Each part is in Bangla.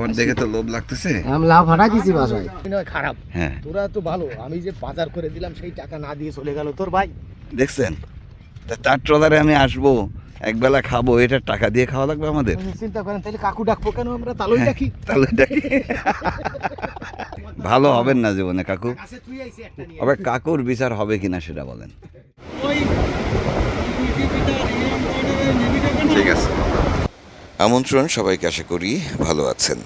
খাবার দেখে তো লোভ লাগতেছে আমি লাভ ফাটাই দিছি বাসায় খারাপ হ্যাঁ তোরা তো ভালো আমি যে বাজার করে দিলাম সেই টাকা না দিয়ে চলে গেল তোর ভাই দেখছেন তা তার ট্রলারে আমি আসব একবেলা খাব এটা টাকা দিয়ে খাওয়া লাগবে আমাদের চিন্তা করেন তাহলে কাকু ডাকবো কেন আমরা তালই ডাকি তাহলে ডাকি ভালো হবেন না জীবনে কাকু কাছে তুই আইছি একটা নিয়ে আবার কাকুর বিচার হবে কিনা সেটা বলেন ঠিক আছে আমন্ত্রণ সবাইকে আশা করি ভালো আছেন।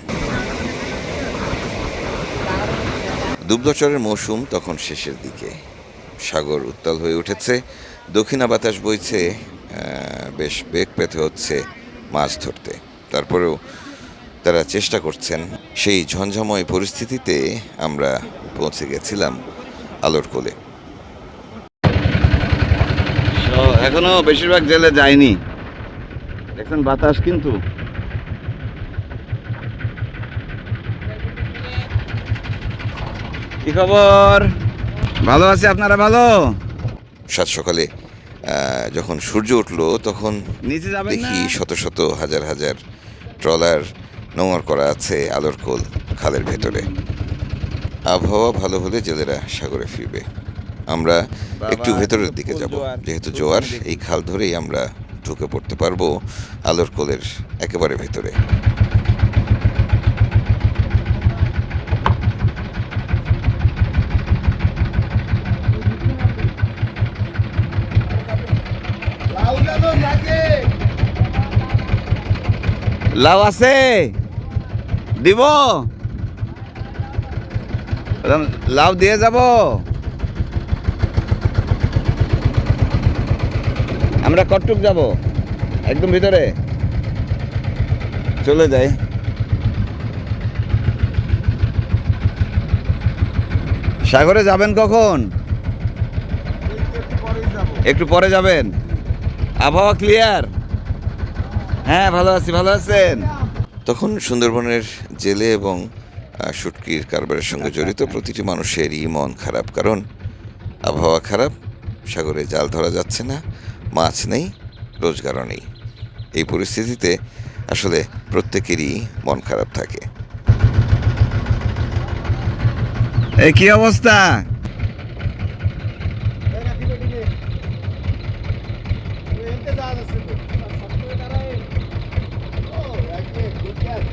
দুগ্ধচরের মৌসুম তখন শেষের দিকে। সাগর উত্তাল হয়ে উঠেছে। দক্ষিণা বাতাস বইছে বেশ বেগ পেতে হচ্ছে মাছ ধরতে। তারপরেও তারা চেষ্টা করছেন। সেই ঝঞ্ঝাময় পরিস্থিতিতে আমরা পৌঁছে গেছিলাম আলোর কোলে। এখনও বেশিরভাগ জেলে যায়নি। এখন বাতাস কিন্তু। কি খবর? ভালো আছে আপনারা ভালো? সাত সকালে যখন সূর্য উঠল তখন নিচে যাবেন দেখি শত শত হাজার হাজার ট্রলার নোংর করা আছে আলোর কোল খালের ভেতরে। আবহাওয়া ভালো হলে জেলেরা সাগরে ফিরবে। আমরা একটু ভেতরের দিকে যাব যেহেতু জোয়ার এই খাল ধরেই আমরা ঢুকে পড়তে পারব আলোর কোলের একেবারে ভেতরে। লাউ আছে? দিব? লাউ দিয়ে যাব? আমরা কটুক যাব। একদম ভিতরে। চলে যাই। সাগরে যাবেন কখন? একটু পরে যাবেন। আবহাওয়া ক্লিয়ার হ্যাঁ ভালো আছি, ভালো আছেন? তখন সুন্দরবনের জেলে এবং শুটকির কারবারের সঙ্গে জড়িত প্রতিটি মানুষেরই মন খারাপ, কারণ আবহাওয়া খারাপ, সাগরে জাল ধরা যাচ্ছে না। মাছ নেই রোজগারও নেই। এই পরিস্থিতিতে আসলে প্রত্যেকেরই মন খারাপ থাকে। এই কি অবস্থা?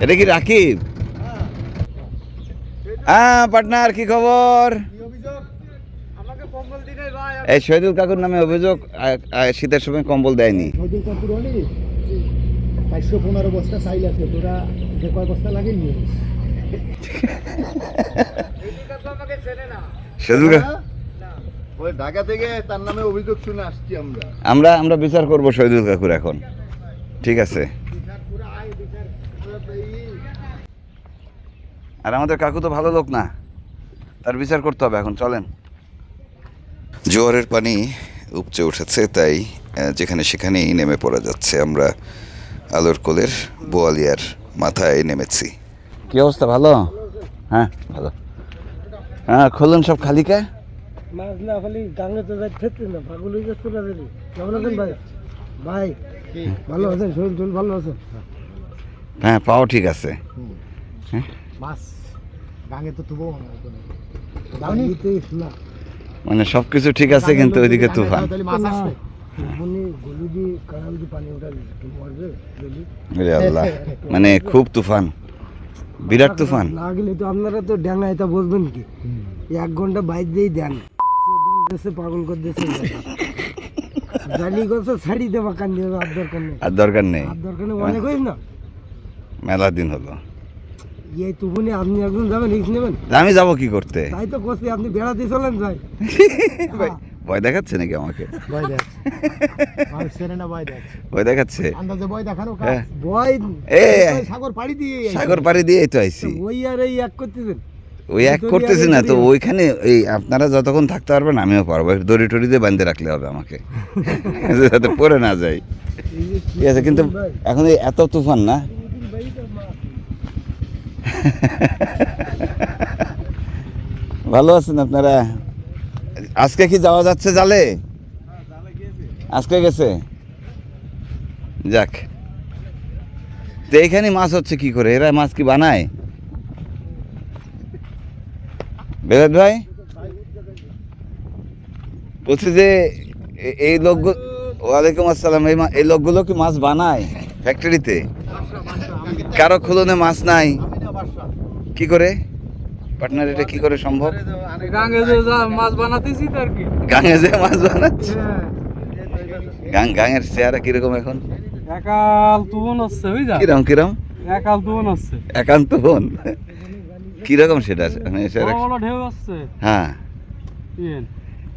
এটা কি রাকিব? হ্যাঁ পার্টনার কি খবর আমাকে কম্বল দিনে ভাই এই শহীদুল কাকুর নামে অভিযোগ শীতের সময় কম্বল দেয়নি। অনেক পাঁচশো পনেরো বস্তা চাইল আছে তোরা যে কয় বস্তা লাগে নিয়ে শহীদুল ঢাকা থেকে তার নামে অভিযোগ শুনে আসছি আমরা। আমরা আমরা বিচার করব শহীদুল কাকুর এখন। ঠিক আছে। আর আমাদের কাকু তো ভালো লোক না। তার বিচার করতে হবে এখন চলেন। জোয়ারের পানি উপচে উঠেছে তাই যেখানে সেখানেই নেমে পড়া যাচ্ছে। আমরা আলোর কোলের বোয়ালিয়ার মাথায় নেমেছি। কি অবস্থা? ভালো? হ্যাঁ ভালো। হ্যাঁ খুলুন সব খালিকা। মাছ না খালি গাঙ্গে তো যাই ফেরতে না পাগল হয়ে যাচ্ছে না কেমন আছেন ভাই? ভাই ভালো আছেন? শরীর টরীর ভালো আছেন হ্যাঁ পাও ঠিক আছে। মাছ গাঙ্গে তো তুবো দাউনি না। মানে সব কিছু ঠিক আছে কিন্তু ওইদিকে তুফান। আল্লাহ। মানে খুব তুফান। বিরাট তুফান। না গেলে তো আপনারা তো ড্যাঙ্গা এটা বুঝবেন কি? এক ঘণ্টা বাইর দিয়েই দেন। দেশে পাগল করে দেশে জালি গেছে ছাড়ি দেবা কান্দি আর দরকার নেই। আর দরকার নেই। আর দরকার নেই অনেক না মেলা দিন হলো। এই তুফুনি আপনি একজন যাবেন রিক্স নেবেন? আমি যাব কি করতে? তাই তো করছি আপনি বেড়াতে চলেন যাই ভয় দেখাচ্ছে নাকি আমাকে? ভয় দেখ না ভয় দেখ ভয় দেখাচ্ছে? আন্দাজে ভয় দেখানো হ্যাঁ। ভয় এ সাগর পাড়ি দিয়ে সাগর পাড়ি দিয়ে তো আইছি। ওই আর এই এক করতেছেন। ওই এক করতেছি না তো ওইখানে এই আপনারা যতক্ষণ থাকতে পারবেন আমিও পারব। দড়ি টড়ি দিয়ে বাঁধতে রাখলে হবে আমাকে। যাতে পড়ে না যাই ঠিক আছে কিন্তু এখন এই এত তুফান না? ভালো আছেন আপনারা? আজকে কি যাওয়া যাচ্ছে জালে? আজকে গেছে? যাক। তো এখানে মাছ হচ্ছে কি করে? এরা মাছ কি বানায়? বেলাত ভাই? বলছি যে এই লোকগুলো ওয়ালাইকুম আসসালাম, এই লোকগুলো কি মাছ বানায় ফ্যাক্টরিতে কারও খুলনে মাছ নাই। কি করে? পার্টনার এটা কি করে সম্ভব? মাছ বানাতেছি তার কি। গাঙে যে মাছ বানাচ্ছে? গাং গাঙের চেহারা কীরকম এখন? একাল তুবন হচ্ছে যা কিরম কিরম? একাল তুবন হচ্ছে। একান্ত বোন কীরকম সেটা মানে ঢেউ হচ্ছে হ্যাঁ।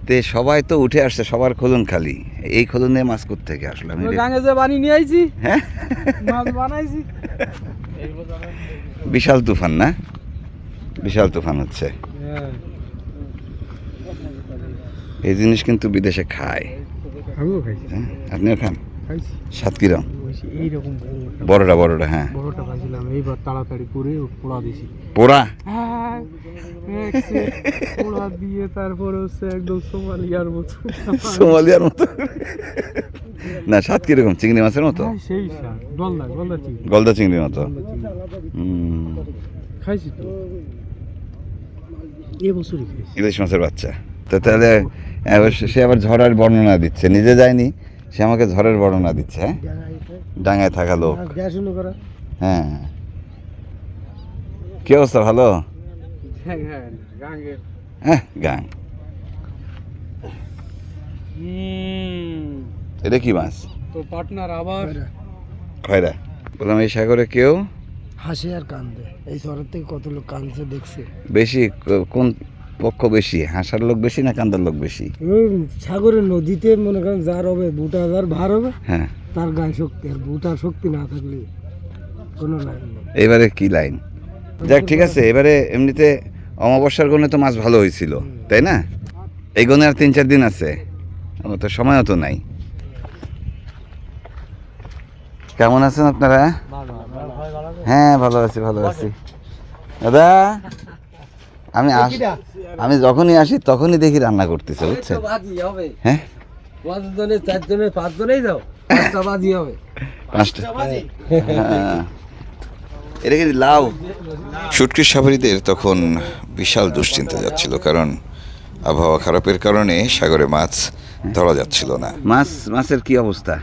তে সবাই তো উঠে আসছে সবার খোলন খালি। এই খোলনে মাছ করতে থেকে আসলো আমি যে বানি নিয়ে আইছি। হ্যাঁ। মাছ বানাইছি। বিশাল তুফান না? বিশাল তুফান হচ্ছে। এই জিনিস কিন্তু বিদেশে খায়। হ্যাঁ? আপনিও খান? সাত কিরম এইরকম বড়টা বড়টা হ্যাঁ। বড়টা এইবার তাড়াতাড়ি করে পোড়া দিছি। পোড়া? হ্যাঁ, পোড়া দিয়ে তারপরে হচ্ছে একদম সোমালিয়ার মতো। সোমালিয়ার মতো। না সাত কীরকম? চিংড়ি মাছের মতো? হ্যাঁ, সেই স্বাদ। গলদা গলদা চিংড়ি। গলদা চিংড়ির মতো। খাইছি তো। খাইছি। ইলিশ মাছের বাচ্চা। তো তাহলে সে আবার ঝড়ের বর্ণনা দিচ্ছে। নিজে যায়নি। সে আমাকে ঝড়ের বর্ণনা দিচ্ছে হ্যাঁ? ডাঙায় থাকা লোক। হ্যাঁ। কি অবস্থা ভালো? হ্যাঁ হ্যাঁ গাঙ্গে হ্যাঁ গাং। এটা কি মাছ? তো পার্টনার আবার। খয়রা। বললাম এই সাগরে কেউ? হাসে আর কান্দে। এই শহরের থেকে কত লোক কান্দছে দেখছে। বেশি কোন পক্ষ বেশি হাসার লোক বেশি না কান্দার লোক বেশি? সাগরের নদীতে মনে করেন যার হবে বুটা যার ভার হবে হ্যাঁ। তার গায়ে শক্তি আর বুটার শক্তি না থাকলে কোনো লাইন এবারে কি লাইন? যাক ঠিক আছে এবারে এমনিতে অমাবস্যার গণে তো মাছ ভালো হয়েছিল তাই না? এই গণে আর তিন চার দিন আছে আমার তো সময়ও তো নাই। কেমন আছেন আপনারা? হ্যাঁ ভালো আছি ভালো আছি। দাদা? আমি আস আমি যখনই আসি তখনই দেখি রান্না করতেছে বুঝছেন? হ্যাঁ পাঁচ জনে চার জনে পাঁচ জনেই যাও। পাঁচটা বাজি হবে। পাঁচটা। হ্যাঁ। এটা কি লাউ? শুটকির সাভারিদের তখন বিশাল দুশ্চিন্তা যাচ্ছিল কারণ আবহাওয়া খারাপের কারণে সাগরে মাছ ধরা যাচ্ছিল না। মাছ মাছের কি অবস্থা?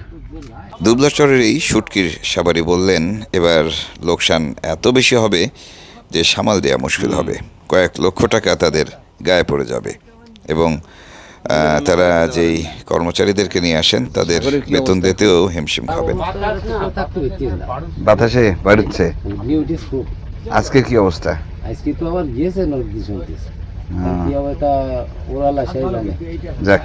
দুবলাচরের এই শুটকির সাবারি বললেন এবার লোকসান এত বেশি হবে যে সামাল দেওয়া মুশকিল হবে। কয়েক লক্ষ টাকা তাদের গায়ে পড়ে যাবে এবং তারা যেই কর্মচারীদেরকে নিয়ে আসেন তাদের বেতন দিতেও হিমশিম খাবেন। বাতাসে বাড়ছে? আজকের আজকে কি অবস্থা? আজকে তো আবার গিয়েছে হ্যাঁ। তা যাক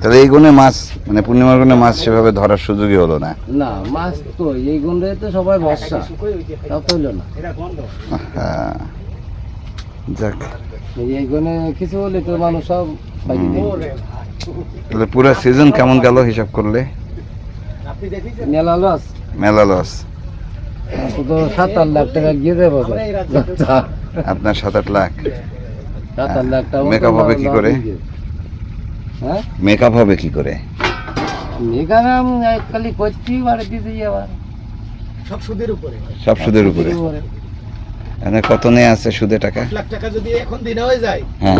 তাহলে এই গুণে মাছ মানে পূর্ণিমার গুণে মাছ সেভাবে ধরার সুযোগই হলো না। না মাছ তো এই গুণে তো সবাই ভরসা তাও তো হইল না। যাক। এই- এই গুণে কিছু হলে তো মানুষ সব তাহলে পুরো সিজন কেমন গেল হিসাব করলে? মেলা লস মেলা লস তো সাত আট লাখ টাকা গিয়ে দেবো আপনার সাত আট লাখ। সাত আট লাখ টাকা Makeup হবে কি করে? হ্যাঁ মেকআপ হবে কি করে? এখানে আমি খালি করছি বাড়ি দিতে আবার। সব সুদের উপরে। সব সুদের উপরে। এখানে কত নেই আছে সুদে টাকা? লাখ টাকা যদি এখন দিনে হয়ে যায় হ্যাঁ।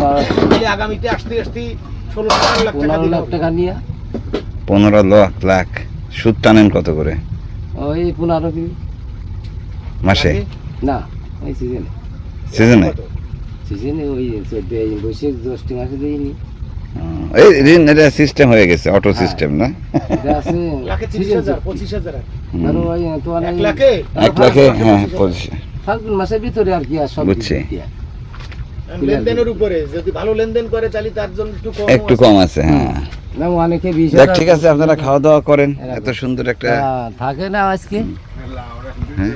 আগামীতে আসতে আসতে ষোলো লাখ টাকা লাখ টাকা নিয়ে। পনেরো লাখ লাখ। সুদ টানেন কত করে? ওই পনেরো কি? মাসে? না এই সিজনে সিজনে সিজনে ওই চোদ্দ এই বৈশাখ মাসে দিইনি এই ঋণ এটা সিস্টেম হয়ে গেছে অটো সিস্টেম না? এটা আছে লাখে তিরিশ season হাজার চলছে। পঁচিশ হাজার হুম। আর ওই তোমার এক লাখে? হ্যাঁ পঁচিশ। ফাল্গুন মাসের ভিতরে আর কি আর সব বুঝছি। লেনদেনের উপরে যদি ভালো লেনদেন করে তাহলে তার জন্য একটু কম একটু কম আছে হ্যাঁ। না অনেকে বিশ হাজার ঠিক আছে আপনারা খাওয়া দাওয়া করেন। এত সুন্দর একটা হ্যাঁ, থাকে না আজকে। হ্যাঁ।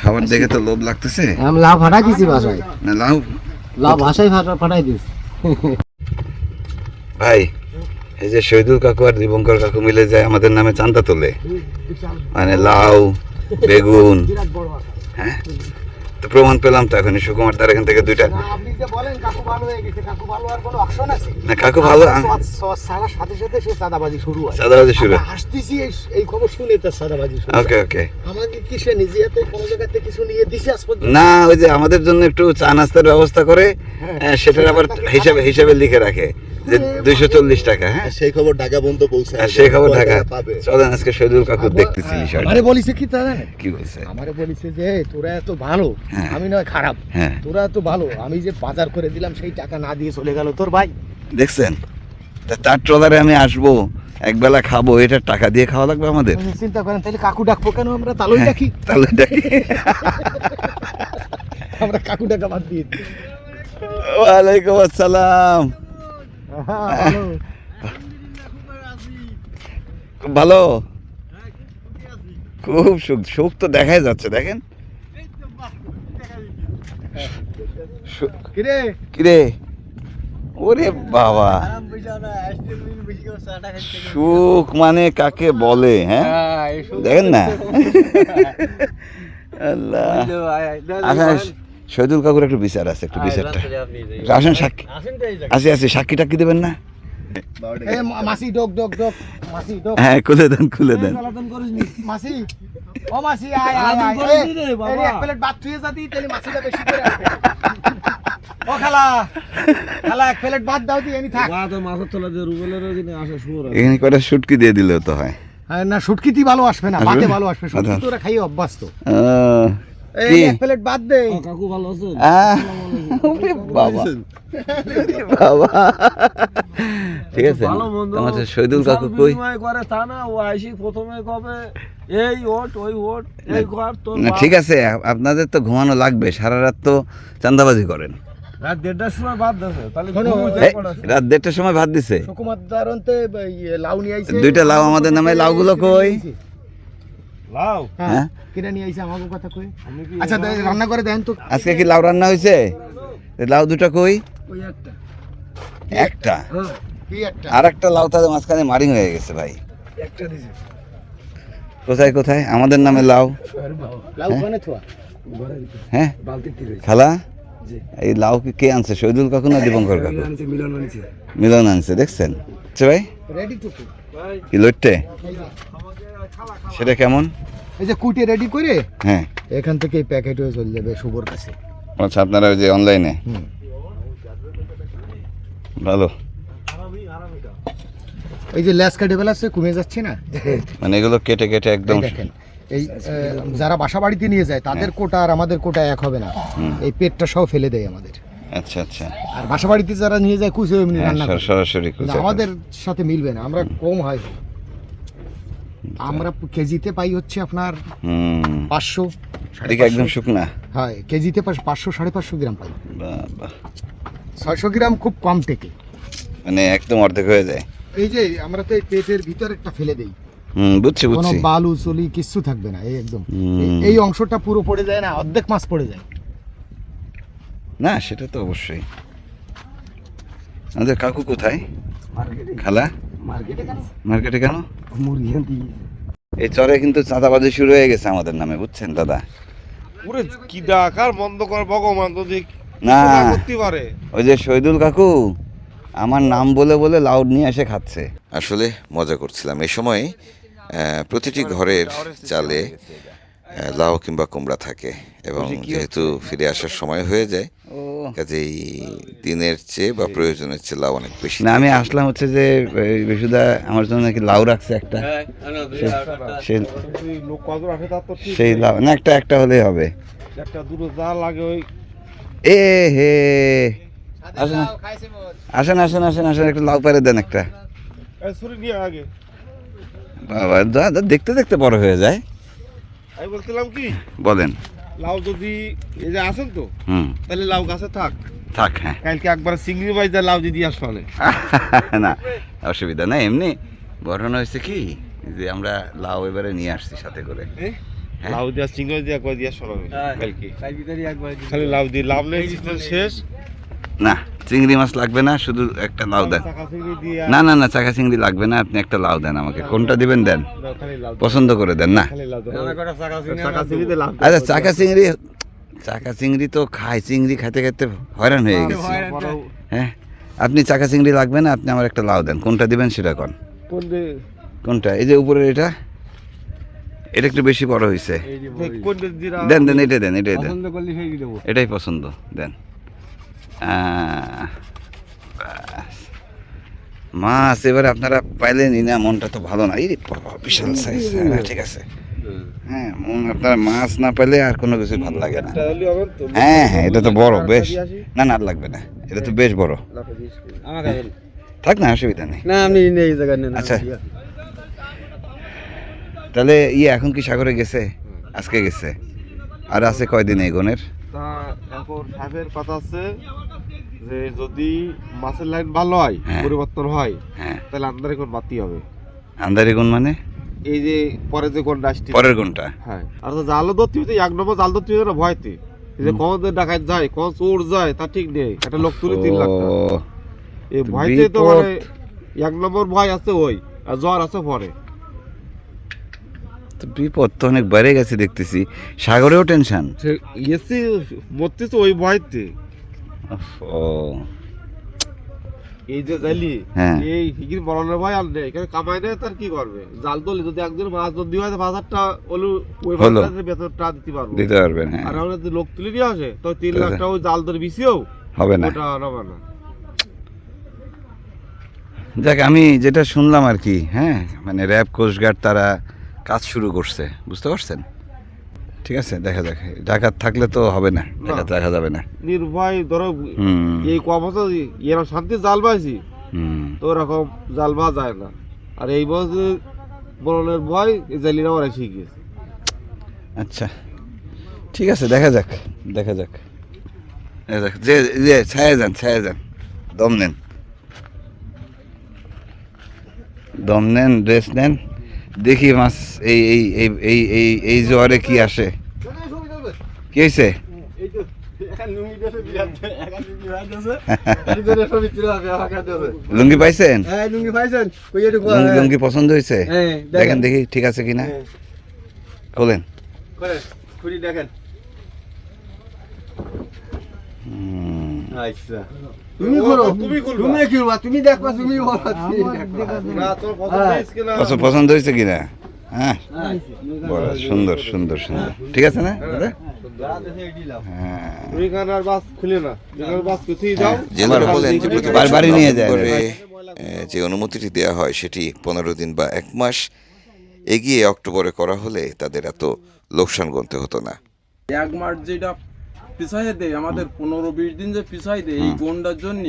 খাবার দেখে তো লোভ লাগতেছে। আমি লাভ ফাটাই দিছি ভাষায় না লাউ? লাউ ভাষায় ফাটাই দিছি। ভাই এই যে শহীদুল কাকু আর দীপঙ্কর কাকু মিলে যায় আমাদের নামে চান্দা তোলে। মানে লাউ বেগুন হ্যাঁ? তো প্রমাণ পেলাম তো এখনই। সুকুমার তার এখান থেকে দুইটা। হয়ে না কাকু ভালো সাথে সাথে সে সাদাবাজি শুরু হয়। সাদাবাজি শুরু। আমরা এই- খবর শুনে তার সাদাবাজি শুরু। ওকে ওকে। আমাকে কি সে নিজে হাতে কোনো জায়গাতে কিছু নিয়ে দিছে না ওই যে আমাদের জন্য একটু চা নাস্তার ব্যবস্থা করে হ্যাঁ, সেটার আবার হিসাবে হিসাবে লিখে রাখে। যে দুইশো চল্লিশ টাকা হ্যাঁ? সেই খবর ঢাকা পর্যন্ত আর সেই খবর ঢাকা। টাকা পাবে। চলেন আজকে শহীদুল কাকু দেখতেছি আমারে বলিছে কি তা জানেন কি বলছে? আমারে বলিছে যে তোরা এত ভালো হ্যাঁ। আমি নয় খারাপ। হ্যাঁ। তোরা এত ভালো আমি যে বাজার করে দিলাম সেই টাকা না দিয়ে চলে গেল তোর ভাই। দেখছেন? তা তার ট্রলারে আমি আসব একবেলা খাব এটা টাকা দিয়ে খাওয়া লাগবে আমাদের? চিন্তা করেন তাহলে কাকু ডাকবো কেন? আমরা তালই ডাকি। তাহলে ডাকি। আমরা কাকু ডাকা বাদ দিয়ে দিই। ওয়ালাইকুম আসসালাম। হ্যাঁ, ভালো। খুব ভালো। খুব সুখ সুখ তো দেখাই যাচ্ছে দেখেন। কিরে? কিরে? ওরে বাবা। সুখ মানে কাকে বলে হ্যাঁ? দেখেন না? আল্লাহ। শহীদুল কাকুর একটু বিচার আছে একটু বিচারটা। আসেন সাক্ষী আসি আসি সাক্ষী টাক্ষী দেবেন না? এ, মাসি ডোক ডোক ডোক মাসি ডোক। হ্যাঁ খুলে দেন খুলে দেন। মাসি ও মাসি আয় আয় আয়। এক প্লেট ভাত থুয়ে যাতি তাহলে মাসিটা বেশি করে ও খালা খালা এক প্লেট ভাত দাও দি এনি থাক। বা মাছের তলা দিয়ে রুবেলেরও কিনে আসে শুয়োর এখানে কয়টা শুটকি দিয়ে দিলেও তো হয়। আর না শুটকিতি ভালো আসবে না ভাতে ভালো আসবে। আচ্ছা। শুটকি তোরা খাইয়ে অভ্যাস তো আহ, এই এক প্লেট ভাত দে। কাকু ভালো আছেন? বাবা। বাবা। ঠিক আছে তোমার শহীদুল কাকু কই? করে তা না ও আইসি প্রথমে কবে? এই ওট ওই ওট এই কর তোর না ঠিক আছে আপনাদের তো ঘুমানো লাগবে সারা রাত তো চান্দাবাজি করেন। রাত দেড়টার সময় বাদ দেছে তাহলে। রাত দেড়টার সময় ভাত দিছে। সুকুমার দারন্তে লাউ নিয়ে আইছে। দুইটা লাউ আমাদের নামে, লাউগুলো কই? লাও হ্যাঁ? হ্যাঁ কিনে নিয়ে আইছে আমাকে কথা কই আচ্ছা রান্না করে দেন তো। আজকে কি লাউ রান্না হয়েছে লাউ দুটা কই? ওই একটা। একটা? হ্যাঁ। কি একটা? আর একটা লাউ তাদের মাঝখানে মারিং হয়ে গেছে ভাই। একটা দিছে। কোথায় কোথায়? আমাদের নামে লাউ। লাউ থোয়া? হ্যাঁ? খালা? এই লাউ কি কে আনছে? শহীদুল কাকু না দীপঙ্কর কাকু মিলন আনছে। দেখছেন? আচ্ছা ভাই? রেডি টু কুক কি লইটে? সেটা কেমন? এই যে কুটে রেডি করে হ্যাঁ। এখান থেকে প্যাকেট হয়ে চলে যাবে শুভর কাছে। আচ্ছা আপনারা ওই যে অনলাইনে হুম। ভালো। এই যে ল্যাস কাটেবেল আছে কমে যাচ্ছে না? মানে এগুলো কেটে কেটে একদম এই দেখেন এই যারা বাসা বাড়িতে নিয়ে যায় তাদের কোটা আর আমাদের কোটা এক হবে না। এই পেটটা সব ফেলে দেয় আমাদের। আচ্ছা আচ্ছা। আর বাসা বাড়িতে যারা নিয়ে যায় কুচে এমনি হ্যাঁ, রান্না সরাসরি আমাদের সাথে মিলবে না আমরা কম হয়। আমরা কেজিতে পাই হচ্ছে আপনার পাঁচশো এদিকে একদম শুকনা। হয় কেজিতে পাঁচশো সাড়ে পাঁচশো গ্রাম পাই। ছয়শো গ্রাম খুব কম টেকে মানে একদম অর্ধেক হয়ে যায়। এই যে আমরা তো এই পেটের ভিতর একটা ফেলে দেই। হুম বুঝছি কোনো বালু চলি কিচ্ছু থাকবে না এই একদম। এই অংশটা পুরো পড়ে যায় না অর্ধেক মাছ পড়ে যায়। না সেটা তো অবশ্যই। আমাদের কাকু কোথায়? খালা? মার্কেটে কেন? এই চরে কিন্তু চাঁদাবাজি শুরু হয়ে গেছে আমাদের নামে বুঝছেন দাদা? ওরে কি ডাকার বন্ধ কর ভগবান যদি না। করতে পারে? ওই যে শহীদুল কাকু আমার নাম বলে বলে লাউড নিয়ে এসে খাচ্ছে। আসলে মজা করছিলাম। এই সময় প্রতিটি ঘরের চালে লাউ কিংবা কুমড়া থাকে এবং যেহেতু ফিরে আসার সময় হয়ে যায় ও। কাজেই দিনের চেয়ে বা প্রয়োজনের চেয়ে লাউ অনেক বেশি না আমি আসলাম হচ্ছে যে এই বিশুদা আমার জন্য নাকি লাউ রাখছে একটা। সেই তার তো ঠিক সেই লাউ না একটা একটা হলেই হবে। একটা দুটো যা লাগে ওই এ হে। আসেন আসেন আসেন আসেন আসেন একটা লাউ পারে দেন একটা। এই ছুরি নিয়ে আগে। বাবা দা দা দেখতে দেখতে বড় হয়ে যায়। আমি বলছিলাম কি বলেন। লাউ যদি এই যে আছেন তো হুম। তাহলে লাউ গাছে থাক। থাক হ্যাঁ। কালকে একবার চিংড়ি দিয়ে লাউ দিয়ে আসলে না অসুবিধা নাই এমনি। ঘটনা হয়েছে কি যে আমরা লাউ এবারে নিয়ে আসছি সাথে করে। হ্যাঁ। লাউ দিয়া চিংড়ি দিয়া কয় দিয়া সরাবে কালকে। খালি লাউ দিয়ে লাভ নেই শেষ। না চিংড়ি মাছ লাগবে না শুধু একটা লাউ দেন। না না না চাকা চিংড়ি লাগবে না আপনি একটা লাউ দেন আমাকে। কোনটা দিবেন দেন? পছন্দ করে দেন না। আচ্ছা চাকা চিংড়ি চাকা চিংড়ি তো খায় চিংড়ি খেতে খেতে হয়রান হয়ে গেছে। হ্যাঁ আপনি চাকা চিংড়ি লাগবে না আপনি আমার একটা লাউ দেন। কোনটা দিবেন সেটা কোন? কোন কোনটা? এই যে উপরের এটা এটা একটু বেশি বড় হয়েছে দেন দেন এটাই দেন এটাই দেন। এটাই পছন্দ দেন। মাছ এবারে আপনারা পাইলেনই না মনটা তো ভালো না। এই বিশাল সাইজ ঠিক আছে। হ্যাঁ মন আপনার মাছ না পেলে আর কোনো কিছু ভালো লাগে না। হ্যাঁ হ্যাঁ এটা তো বড় বেশ। না না আর লাগবে না। এটা তো বেশ বড়। থাক না অসুবিধা নেই। না আপনি আচ্ছা। তাহলে ইয়ে এখন কি সাগরে গেছে? আজকে গেছে। আর আছে কয়দিন এই গনের? তা এখন সাহেবের কথা আছে যে যদি মাছের লাইন ভালো হয় হ্যাঁ। পরিবর্তন হয় হ্যাঁ। তাহলে আন্দারে কোন বাতি হবে। আন্দারি গুণ মানে? এই যে পরে যে কোন আসছে? পরের গুণটা হ্যাঁ। আর তো জাল ধরতে হইতে এক নম্বর জাল ধরতে হইতে ভয়তে? যে কখন যে ডাকাত যায় কখন চোর যায় তা ঠিক নেই। একটা লোক তুলে তিন লাখ এই ভয়তে তো মানে এক নম্বর ভয় আছে ওই আর জ্বর আছে পরে। তো বিপদ তো অনেক বেড়ে গেছে দেখতেছি। সাগরেও টেনশন এসে মরতে তো ওই ভয়তে। ও এই যে জালি হ্যাঁ। এই হিগির বলানোর ভয় আর নেই। এখানে কামাই নেই তার কি করবে? জাল তোলে যদি একজন মাছ যদি হয় হলো ওই বেতনটা দিতে পারব। দিতে পারবেন হ্যাঁ। আর আমরা যদি লোক তুলে নিয়ে আসে তো তিন লাখ টাকা ওই জাল ধরে বিছিয়েও হবে না। ওটা নেবে না। যাক আমি যেটা শুনলাম আর কি হ্যাঁ মানে র্যাব কোস্টগার্ড তারা কাজ শুরু করছে বুঝতে পারছেন? ঠিক আছে দেখা যাক। ডাকাত থাকলে তো হবে না ডাকাত রাখা যাবে না। নির্ভয় ধরো এই ক বছর এরকম শান্তি জাল পাইছি তো ওরকম জাল বা যায় না। আর এই বছর বরণের ভয় জালিরা ওরা শিখিয়েছে আচ্ছা ঠিক আছে দেখা যাক দেখা যাক। দেখা যাক। যে যে ছায়া যান ছায়া যান দম নেন। দম নেন ড্রেস নেন। দেখি মাছ এই এই এই এই এই জোয়ারে কি আসে। কি হয়েছে লুঙ্গি পাইছেন? হ্যাঁ লুঙ্গি পছন্দ হয়েছে হ্যাঁ দেখেন। দেখি ঠিক আছে কিনা? খোলেন দেখেন। আচ্ছা। তুমি করো। তুমি তুমি তুমি দেখবা তুমি বলো। পছন্দ হয়েছে কিনা? হ্যাঁ। বড় সুন্দর সুন্দর সুন্দর। ঠিক আছে না? যে অনুমতিটি দেওয়া হয় সেটি পনেরো দিন বা এক মাস এগিয়ে অক্টোবরে করা হলে তাদের এত লোকসান গুনতে হতো না। এক মাস যেটা পিছাই দেয় আমাদের পনেরো বিশ দিন যে পিছাই দেয় এই গন্ডার জন্য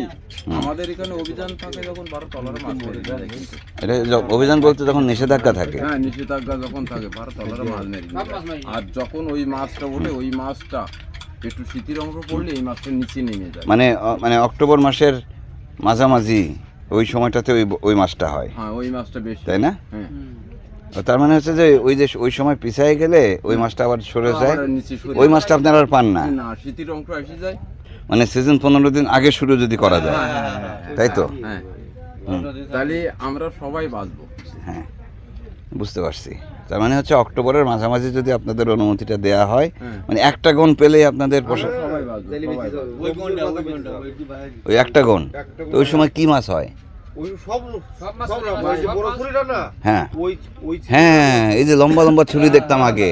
আমাদের এখানে অভিযান থাকে যখন বারো তলার মাছ মেরে যায় কিন্তু এটা অভিযান বলতে যখন নিষেধাজ্ঞা থাকে। হ্যাঁ নিষেধাজ্ঞা যখন থাকে বারো তলার মাছ মেরে আর যখন ওই মাছটা ওঠে ওই মাছটা একটু শীতের অংশ পড়লে এই মাছটা নিচে নেমে যায়। মানে মানে অক্টোবর মাসের মাঝামাঝি ওই সময়টাতে ওই ওই মাছটা হয়। হ্যাঁ ওই মাছটা বেশি। তাই না? হ্যাঁ। তার মানে হচ্ছে যে ওই যে ওই সময় পিছায় গেলে ওই মাছটা আবার সরে যায়। ওই মাছটা আপনারা আর পান না। না শীতের অংশ এসে যায়। মানে সিজন পনেরো দিন আগে শুরু যদি করা যায়। তাই তো? হ্যাঁ। তাহলে আমরা সবাই বাঁচবো। হ্যাঁ বুঝতে পারছি। তার মানে হচ্ছে অক্টোবরের মাঝামাঝি যদি আপনাদের অনুমতিটা দেয়া হয় হ্যাঁ। মানে একটা গন পেলেই আপনাদের ওই একটা গন তো ওই সময় কি মাছ হয়? হ্যাঁ। ওই ওই হ্যাঁ এই যে লম্বা লম্বা ছুরি দেখতাম আগে।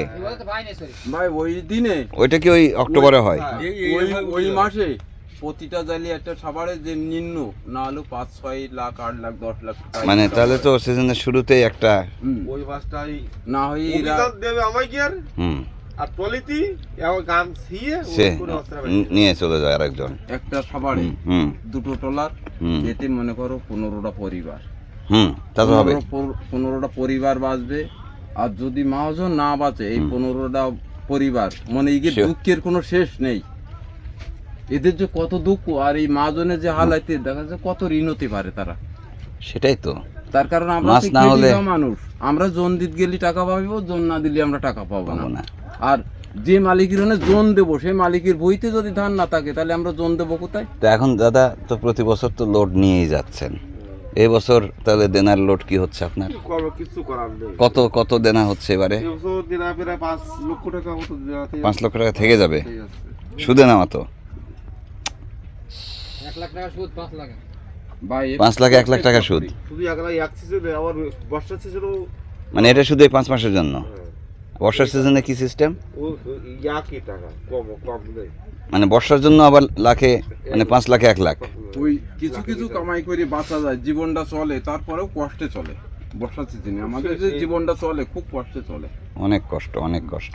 ভাই ওই দিনে ওইটা কি ওই অক্টোবরে হয়? ওই ওই মাসে প্রতিটা জালি একটা যে নিম্ন না হলেও পাঁচ ছয় লাখ আট লাখ দশ লাখ মানে তাহলে তো সিজনের শুরুতেই একটা। ওই মাছটাই না হয়ে দেবে আমায় কি আর? হুম। আর টলিতি গান ছিয়ে নিয়ে চলে যায় আরেকজন। একটা খাবারে হুম দুটো টলার এতে মনে করো পনেরোটা পরিবার। হুম তা তো হবে পনেরোটা পরিবার বাঁচবে আর যদি মহাজন না বাঁচে এই পনেরোটা পরিবার মানে এই দুঃখের কোনো শেষ নেই। এদের যে কত দুঃখ আর এই মাহাজনের যে হালাইতে দেখা যাচ্ছে কত ঋণ হতে পারে তারা। সেটাই তো। তার কারণ আমরা মানুষ। আমরা জোন দিতে গেলে টাকা পাবো জোন না দিলে আমরা টাকা পাবো না। আর যে মালিকের হলে জোন দেবো সেই মালিকের বইতে যদি ধান না থাকে তাহলে আমরা জোন দেবো কোথায়? তো এখন দাদা তো প্রতি বছর তো লোড নিয়েই যাচ্ছেন। এই বছর তাহলে দেনার লোড কি হচ্ছে আপনার? কিছু করার নেই। কত কত দেনা হচ্ছে এবারে? এবছর লক্ষ টাকা পাঁচ লক্ষ টাকা থেকে যাবে? সুদে নামা তো পাঁচ লাখ। এক লাখ টাকা সুদ। শুধু একলা এক সিজনে আবার বর্ষার সিজনেও মানে এটা শুধু এই পাঁচ মাসের জন্য? বর্ষার সিজনে কি সিস্টেম মানে বর্ষার জন্য আবার লাখে মানে পাঁচ লাখে এক লাখ। ওই কিছু কিছু কামাই করে বাঁচা যায় জীবনটা চলে তারপরেও কষ্টে চলে বর্ষা সিজনে আমাদের যে জীবনটা চলে খুব কষ্টে চলে। অনেক কষ্ট অনেক কষ্ট।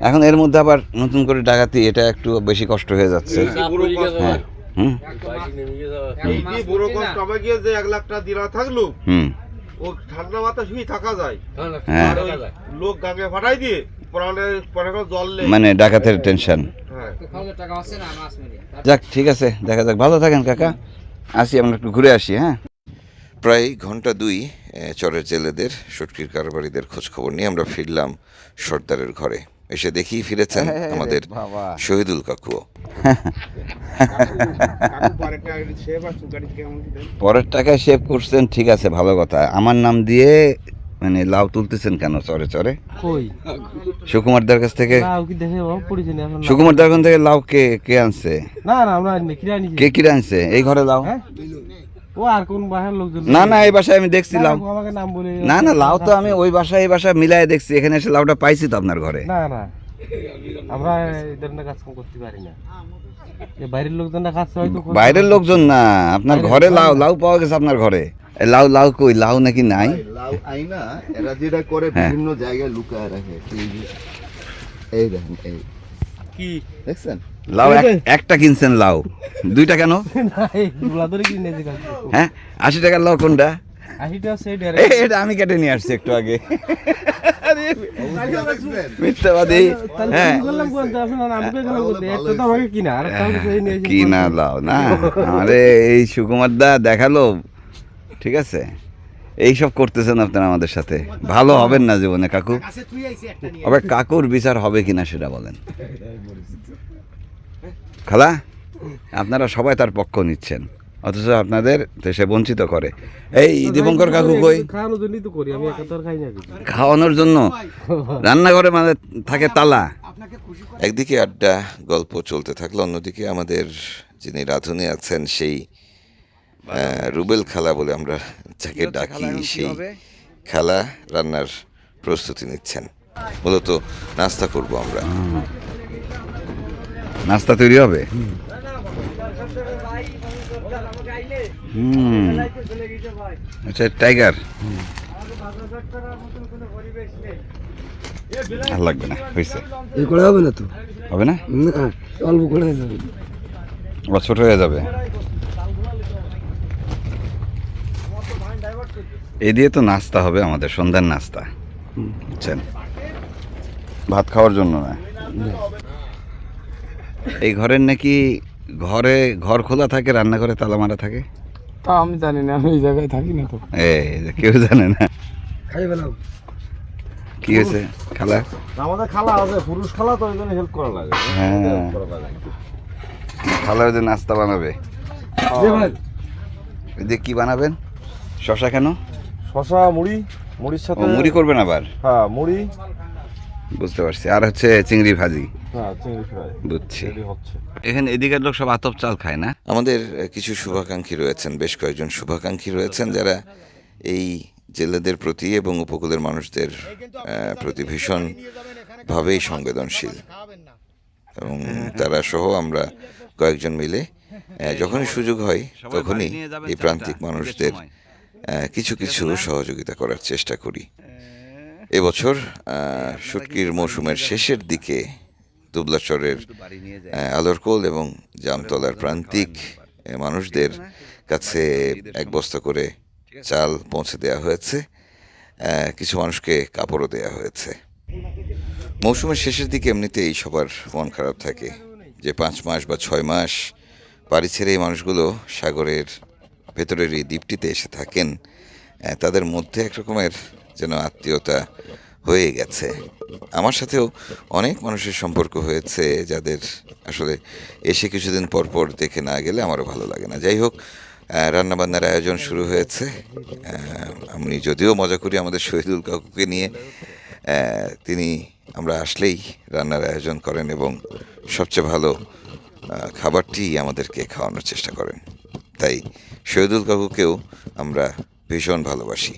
এখন এর মধ্যে আবার নতুন করে ডাকাতি এটা একটু বেশি কষ্ট হয়ে যাচ্ছে। পুরো কষ্ট। হ্যাঁ। হুম। ও ঠান্ডা বাতাস শুয়ে থাকা যায়। হ্যাঁ। লোক গাঙ্গে ফাটাই দিয়ে প্রাণে পরে জল মানে ডাকাতের টেনশন হ্যাঁ। যাক ঠিক আছে দেখা যাক। ভালো থাকেন কাকা। আসি আমরা একটু ঘুরে আসি হ্যাঁ? প্রায় ঘণ্টা দুই চরের জেলেদের সুটকির কারবারিদের খোঁজখবর নিয়ে আমরা ফিরলাম সর্দারের ঘরে। এসে দেখি ফিরেছেন আমাদের শহীদুল কাকুও পরের টাকায় সেভ করছেন ঠিক আছে ভালো কথা। আমার নাম দিয়ে মানে লাউ তুলতেছেন কেন? চরে চরে? সুকুমারদার কাছ থেকে। সুকুমারদার কাছ থেকে লাউ কে কে আনছে? না না আমরা কে কিনে আনছে? এই ঘরে লাউ? হ্যাঁ? ও আর কোন বাসার লোকজন না না এই বাসায় আমি দেখছি লাউ না, আমাকে নাম বলে না না লাউ তো আমি ওই বাসায় এই বাসায় দেখছি। এখানে এসে লাউটা পাইছি তো আপনার ঘরে। না না। আমরা এই ধরনের কাজ করতে পারি না। বাইরের লোকজনরা কাজ হয়তো বাইরের লোকজন না আপনার ঘরে লাউ লাউ পাওয়া গেছে আপনার ঘরে। লাউ লাউ কই লাউ নাকি নাই? লাউ আইনা এরা যেটা করে হ্যাঁ। বিভিন্ন জায়গায় লুকায় রাখে। এই এই দেখেন এই। কি? দেখছেন? লাউ একটা কিনছেন লাউ। দুইটা কেন? হ্যাঁ? আশি টাকার লাউ কোনটা? এটা আমি কেটে নিয়ে আসছি একটু আগে। মিথ্যাবাদী। হ্যাঁ। কিনা আর এই নিয়েছি কি না লাউ না। আরে এই সুকুমার দা দেখাল। ঠিক আছে? এইসব করতেছেন আপনারা আমাদের সাথে। ভালো হবেন না জীবনে কাকু। আবার কাকুর বিচার হবে কিনা সেটা বলেন। খালা আপনারা সবাই তার পক্ষ নিচ্ছেন অথচ আপনাদের তো সে বঞ্চিত করে। এই দীপঙ্কর কাকু কই? খাওয়ানোর জন্য? রান্নাঘরে মানে থাকে তালা। একদিকে আড্ডা গল্প চলতে থাকল অন্যদিকে আমাদের যিনি রাঁধুনি আছেন সেই রুবেল খালা বলে আমরা যাকে ডাকি সেই খালা রান্নার প্রস্তুতি নিচ্ছেন। মূলত নাস্তা করব আমরা। নাস্তা তৈরি হবে? হুম। আচ্ছা টাইগার। আর লাগবে না হয়েছে। এই করে হবে না তো? হবে না? অল্প করে হয়ে যাবে। ছোট হয়ে যাবে। এই দিয়ে তো নাস্তা হবে আমাদের সন্ধ্যার নাস্তা। বুঝছেন? ভাত খাওয়ার জন্য না। এই ঘরের নাকি ঘরে ঘর খোলা থাকে রান্নাঘরে তালা মারা থাকে? তা আমি জানি না আমি এই জায়গায় থাকি না তো। এই যে কেউ জানে না। খাই ফেলাও। কি হয়েছে? খালা? আমাদের খালা আছে পুরুষ খালা তো ওই জন্য হেল্প করা লাগে। হ্যাঁ। খালা ওই যে নাস্তা বানাবে। যে ভাই। এদিকে কি বানাবেন? শশা কেন? শশা মুড়ি মুড়ির সাথে মুড়ি করবেন আবার? হ্যাঁ মুড়ি বুঝতে পারছি। আর হচ্ছে চিংড়ি ভাজি। হ্যাঁ বুঝছি। এখানে এদিকের লোক সব আতপ চাল খায় না? আমাদের কিছু শুভাকাঙ্ক্ষী রয়েছেন বেশ কয়েকজন শুভাকাঙ্ক্ষী রয়েছেন যারা এই জেলেদের প্রতি এবং উপকূলের মানুষদের প্রতি ভীষণভাবেই সংবেদনশীল। এবং তারা সহ আমরা কয়েকজন মিলে যখনই সুযোগ হয় তখনই এই প্রান্তিক মানুষদের কিছু কিছু সহযোগিতা করার চেষ্টা করি। এবছর শুটকির মৌসুমের শেষের দিকে দুবলাচরের আলোরকোল এবং জামতলার প্রান্তিক মানুষদের কাছে এক বস্তা করে চাল পৌঁছে দেওয়া হয়েছে। কিছু মানুষকে কাপড়ও দেওয়া হয়েছে। মৌসুমের শেষের দিকে এমনিতেই সবার মন খারাপ থাকে। যে পাঁচ মাস বা ছয় মাস বাড়ি ছেড়ে এই মানুষগুলো সাগরের ভেতরের এই দ্বীপটিতে এসে থাকেন তাদের মধ্যে এক রকমের যেন আত্মীয়তা হয়ে গেছে। আমার সাথেও অনেক মানুষের সম্পর্ক হয়েছে যাদের আসলে এসে কিছুদিন পর পর দেখে না গেলে আমারও ভালো লাগে না। যাই হোক রান্নাবান্নার আয়োজন শুরু হয়েছে। আমি যদিও মজা করি আমাদের শহীদুল কাকুকে নিয়ে। তিনি আমরা আসলেই রান্নার আয়োজন করেন এবং সবচেয়ে ভালো খাবারটি আমাদেরকে খাওয়ানোর চেষ্টা করেন। তাই শহীদুল কাকুকেও আমরা ভীষণ ভালোবাসি।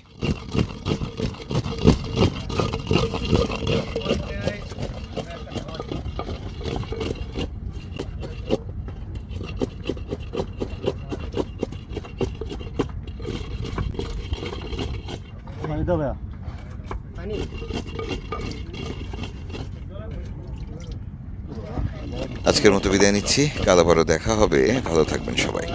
আজকের মতো বিদায় নিচ্ছি। কাল আবারও দেখা হবে। ভালো থাকবেন সবাই।